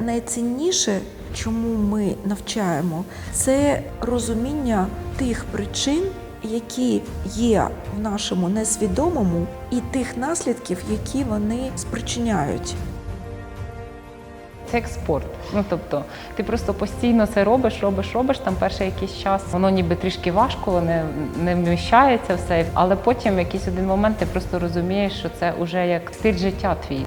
найцінніше, чому ми навчаємо, це розуміння тих причин, які є в нашому несвідомому, і тих наслідків, які вони спричиняють. Це як спорт. Ну тобто, ти просто постійно це робиш, робиш, робиш. Там перший якийсь час воно ніби трішки важко, не, не вміщається все, але потім в якийсь один момент ти просто розумієш, що це вже як стиль життя твій.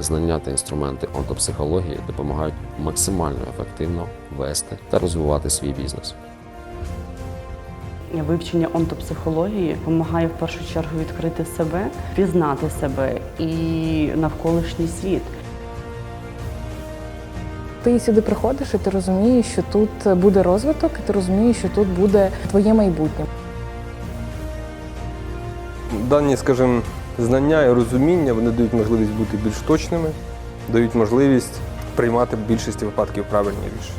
Знання та інструменти онтопсихології допомагають максимально ефективно вести та розвивати свій бізнес. Вивчення онтопсихології допомагає в першу чергу відкрити себе, пізнати себе і навколишній світ. Ти сюди приходиш і ти розумієш, що тут буде розвиток, і ти розумієш, що тут буде твоє майбутнє. Дані, скажімо, знання і розуміння вони дають можливість бути більш точними, дають можливість приймати в більшості випадків правильні рішення.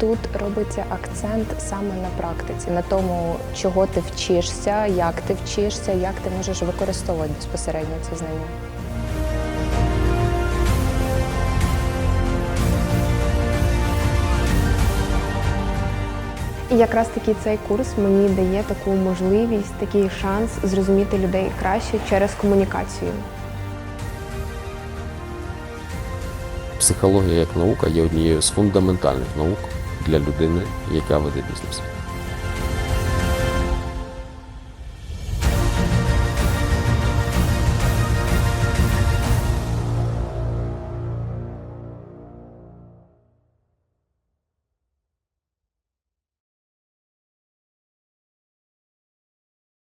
Тут робиться акцент саме на практиці, на тому, чого ти вчишся, як ти вчишся, як ти можеш використовувати безпосередньо ці знання. І якраз таки цей курс мені дає таку можливість, такий шанс зрозуміти людей краще через комунікацію. Психологія як наука є однією з фундаментальних наук для людини, яка веде бізнес.